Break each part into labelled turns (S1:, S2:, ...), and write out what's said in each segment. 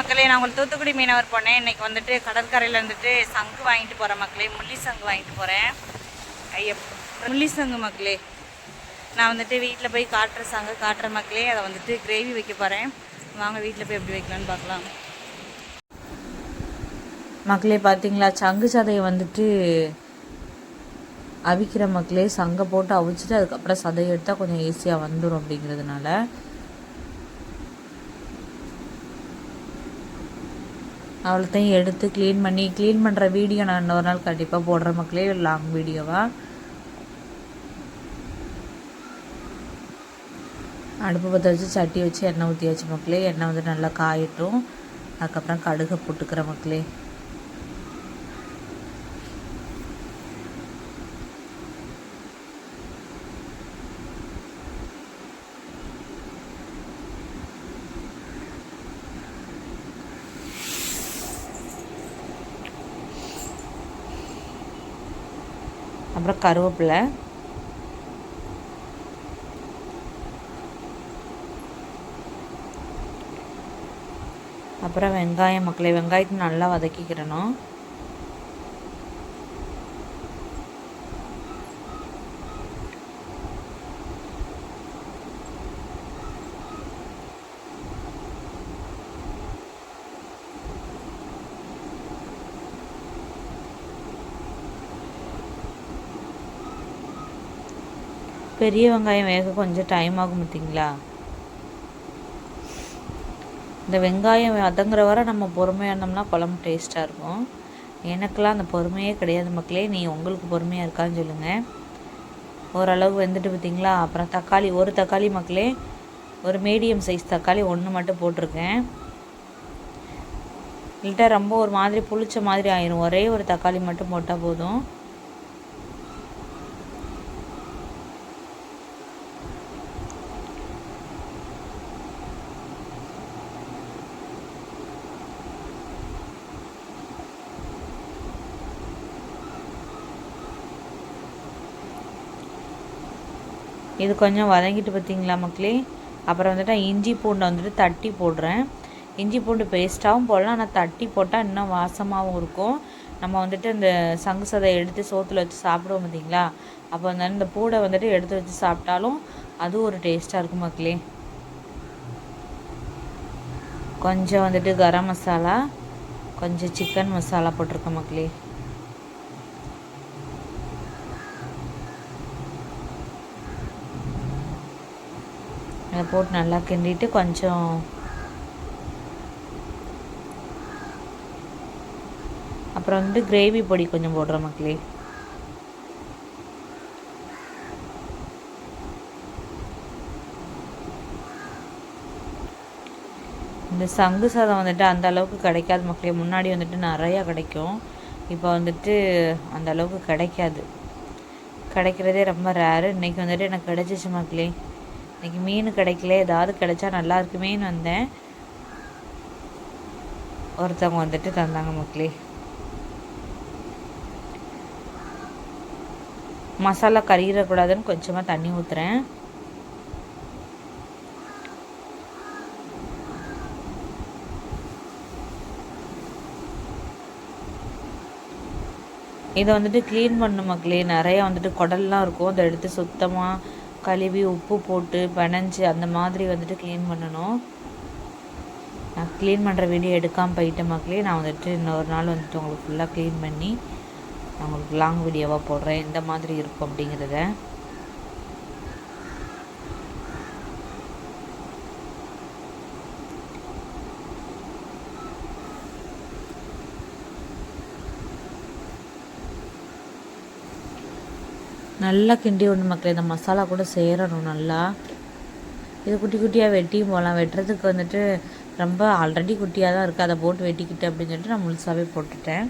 S1: மக்களே நான் உங்களுக்கு தூத்துக்குடி மீனவர் போனேன் இன்னைக்கு வந்துட்டு கடற்கரையில் வந்துட்டு சங்கு வாங்கிட்டு போகிறேன் மக்களே முள்ளி சங்கு வாங்கிட்டு போகிறேன் ஐயோ முள்ளி சங்கு மக்களே. நான் வந்துட்டு வீட்டில் போய் காட்டுற சங்கு காட்டுற மக்களே அதை வந்துட்டு கிரேவி வைக்க போகிறேன் வாங்க வீட்டில் போய் எப்படி வைக்கலான்னு பார்க்கலாம். மக்களே பார்த்தீங்களா? சங்கு சதையை வந்துட்டு அவிக்கிற மக்களே சங்கை போட்டு அவிச்சிட்டு அதுக்கப்புறம் சதையை எடுத்தால் கொஞ்சம் ஈஸியாக வந்துடும் அப்படிங்கிறதுனால. அவ்வளோத்தையும் எடுத்து க்ளீன் பண்ணி க்ளீன் பண்ணுற வீடியோ நான் இன்னொரு நாள் கண்டிப்பாக போடுற மக்களே லாங் வீடியோவாக அடுப்பு பற்ற வச்சு சட்டி வச்சு எண்ணெய் ஊற்றியாச்சு மக்களே எண்ணெய் வந்து நல்லா காயட்டும். அதுக்கப்புறம் கடுகை போட்டுக்கிற மக்களே. அப்புறம் கருவேப்பிலை. அப்புறம் வெங்காயம் மக்களை வெங்காயத்தை நல்லா வதக்கிக்கிறணும். பெரிய வெங்காயம் வேக கொஞ்சம் டைம் ஆகும் பார்த்தீங்களா? இந்த வெங்காயம் அதங்கிற வரை நம்ம பொறுமையாக இருந்தோம்னா குழம்பு டேஸ்ட்டாக இருக்கும். எனக்கெல்லாம் அந்த பொறுமையே கிடையாது மக்களே. நீ உங்களுக்கு பொறுமையாக இருக்கான்னு சொல்லுங்கள் ஓரளவு வெந்துட்டு பார்த்தீங்களா? அப்புறம் தக்காளி ஒரு தக்காளி மக்களே ஒரு மீடியம் சைஸ் தக்காளி ஒன்று மட்டும் போட்டிருக்கேன். இல்லட்டா ரொம்ப ஒரு மாதிரி புளிச்ச மாதிரி ஆயிரும். ஒரே ஒரு தக்காளி மட்டும் போட்டால் போதும். இது கொஞ்சம் வதங்கிட்டு பார்த்தீங்களா மக்களே? அப்புறம் வந்துட்டு இஞ்சி பூண்டை வந்துட்டு தட்டி போடுறேன். இஞ்சி பூண்டு பேஸ்ட்டாகவும் போடலாம் ஆனால் தட்டி போட்டால் இன்னும் வாசமாகவும் இருக்கும். நம்ம வந்துட்டு இந்த சங்கு சதை எடுத்து சோத்தில் வச்சு சாப்பிடுவோம் பார்த்தீங்களா? அப்போ வந்து இந்த பூடை வந்துட்டு எடுத்து வச்சு சாப்பிட்டாலும் அதுவும் ஒரு டேஸ்ட்டாக இருக்கும் மக்களே. கொஞ்சம் வந்துட்டு கரம் மசாலா கொஞ்சம் சிக்கன் மசாலா போட்டிருக்கேன் மக்களே. அதை போட்டு நல்லா கிண்டிட்டு கொஞ்சம் அப்புறம் வந்து கிரேவி பொடி கொஞ்சம் போடுறோம் மக்களே. இந்த சங்கு சாதம் வந்துட்டு அந்த அளவுக்கு கிடைக்காது மக்களே. முன்னாடி வந்துட்டு நிறையா கிடைக்கும். இப்போ வந்துட்டு அந்த அளவுக்கு கிடைக்காது. கிடைக்கிறதே ரொம்ப ரேரு இன்றைக்கி வந்துட்டு எனக்கு கிடைச்சிச்சு மக்களே. இன்றைக்கி மீன் கிடைக்கல ஏதாவது கிடைச்சா நல்லா இருக்குமேன்னு வந்தேன். ஒருத்தவங்க வந்துட்டு தந்தாங்க மக்களே. மசாலா கறியிடக்கூடாதுன்னு கொஞ்சமாக தண்ணி ஊற்றுறேன் இதை வந்துட்டு க்ளீன் பண்ணும் மக்களே. நிறையா வந்துட்டு குடல்லாம் இருக்கும். அதை எடுத்து சுத்தமாக கழுவி உப்பு போட்டு பனஞ்சு அந்த மாதிரி வந்துட்டு க்ளீன் பண்ணணும். நான் க்ளீன் பண்ணுற வீடியோ எடுக்காமல் போயிட்டேன் மக்களே. நான் வந்துட்டு இன்னொரு நாள் வந்துட்டு உங்களுக்கு ஃபுல்லாக க்ளீன் பண்ணி நான் உங்களுக்கு லாங் வீடியோவாக போடுறேன். எந்த மாதிரி இருக்கும் அப்படிங்கிறத. நல்லா கிண்டி விடணும் மக்களே. இந்த மசாலா கூட சேரணும் நல்லா. இது குட்டி குட்டியாக வெட்டியும் போகலாம் வெட்டுறதுக்கு வந்துட்டு ரொம்ப ஆல்ரெடி குட்டியாக தான் இருக்குது அதை போட்டு வெட்டிக்கிட்டு அப்படின்னு சொல்லிட்டு நான் முழுசாகவே போட்டுட்டேன்.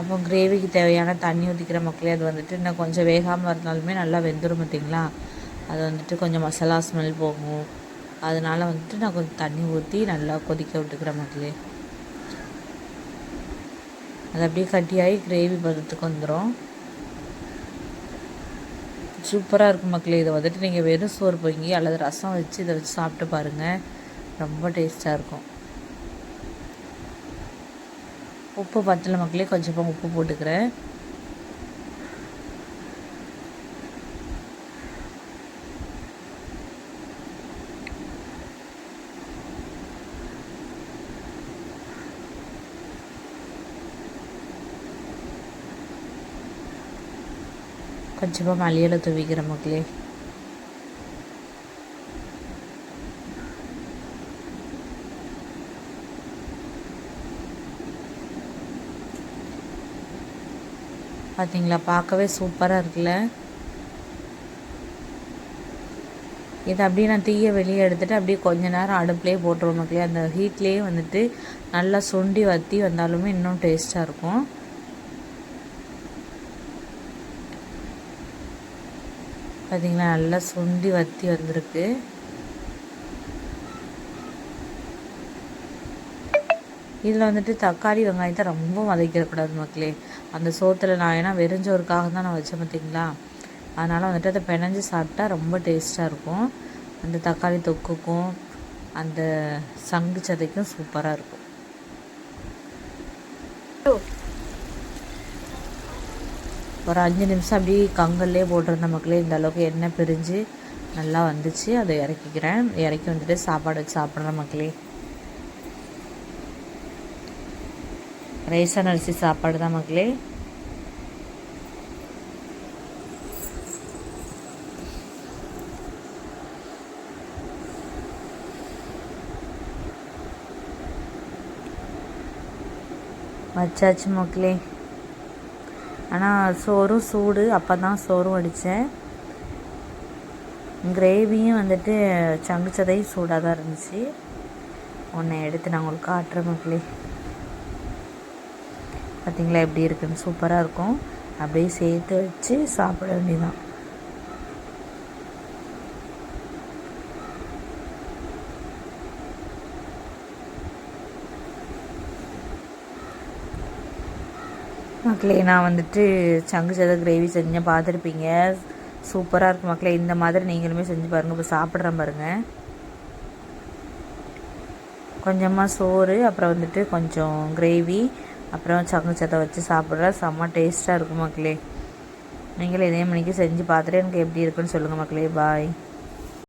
S1: அப்போ கிரேவிக்கு தேவையான தண்ணி ஊற்றிக்கிற மக்களே அது வந்துட்டு இன்னும் கொஞ்சம் வேகாமல் இருந்தாலுமே நல்லா வெந்துடும் பார்த்தீங்களா? அது வந்துட்டு கொஞ்சம் மசாலா ஸ்மெல் போகும். அதனால வந்துட்டு நான் கொஞ்சம் தண்ணி ஊற்றி நல்லா கொதிக்க விட்டுக்கிற மக்களே. அது அப்படியே கட்டியாகி கிரேவி பதத்துக்கு வந்துடும் சூப்பராக இருக்கும் மக்களே இதை வந்துட்டு நீங்கள் வெறும் சோறு பொங்கி அல்லது ரசம் வச்சு இதை வச்சு சாப்பிட்டு பாருங்கள் ரொம்ப டேஸ்ட்டாக இருக்கும். உப்பு பத்தல மக்களே கொஞ்சமாக உப்பு போட்டுக்கிறேன். கொஞ்சமாக மல்லியில் தூவிக்கிற மக்களே. பார்த்தீங்களா பார்க்கவே சூப்பராக இருக்குல்ல? இதை அப்படியே நான் தீயை வெளியே எடுத்துகிட்டு அப்படியே கொஞ்ச நேரம் அடுப்புலேயே போட்டுருவோம் மக்களே. அந்த ஹீட்லேயே வந்துட்டு நல்லா சுண்டி வற்றி வந்தாலுமே இன்னும் டேஸ்ட்டாக இருக்கும். பார்த்தீங்களா நல்லா சுண்டி வற்றி வந்திருக்கு. இதில் வந்துட்டு தக்காளி வெங்காயத்தை ரொம்ப வதக்கிடக்கூடாது மக்களே. அந்த சோத்தில் நான் ஏன்னா வெறிஞ்சோருக்காக தான் நான் வச்சேன் பார்த்தீங்களா அதனால் வந்துட்டு அதை பிணைஞ்சு சாப்பிட்டா ரொம்ப டேஸ்ட்டாக இருக்கும். அந்த தக்காளி தொக்குக்கும் அந்த சங்கு சதைக்கும் சூப்பராக இருக்கும். ஒரு அஞ்சு நிமிஷம் அப்படியே கங்கல்லே போட்டிருந்த மக்களே இந்த அளவுக்கு எண்ணெய் பிரிஞ்சு நல்லா வந்துச்சு. அதை இறக்கிக்கிறேன். இறக்கி வந்துட்டு சாப்பாடு வச்சு சாப்பிட்ற மக்களே. ரேசன் அரிசி சாப்பாடு தான் மக்களே. வச்சாச்சு மக்களே. ஆனால் சோறும் சூடு அப்போ தான் சோறும் அடித்தேன் கிரேவியும் வந்துட்டு சங்குச்சதையும் சூடாக தான் இருந்துச்சு. ஒன்றை எடுத்து நான் உங்களுக்கு காட்டுறேன் மக்களே. பார்த்திங்களா எப்படி இருக்குன்னு சூப்பராக இருக்கும். அப்படியே சேர்த்து வச்சு சாப்பிட வேண்டியதான் மக்களே நான் வந்துட்டு சங்கு சத கிரேவி செஞ்சேன் பார்த்துருப்பீங்க. சூப்பராக இருக்கும் மக்களே. இந்த மாதிரி நீங்களுமே செஞ்சு பாருங்கள் இப்போ சாப்பிட்றேன் பாருங்கள் கொஞ்சமாக சோறு அப்புறம் வந்துட்டு கொஞ்சம் கிரேவி. அப்புறம் சங்கு சத்தை வச்சு சாப்பிட்ற. செம்ம டேஸ்ட்டாக இருக்கும் மக்களே. நீங்களும் இதே மணிக்கு செஞ்சு பார்த்துட்டு எனக்கு எப்படி இருக்குன்னு சொல்லுங்கள் மக்களே. பாய்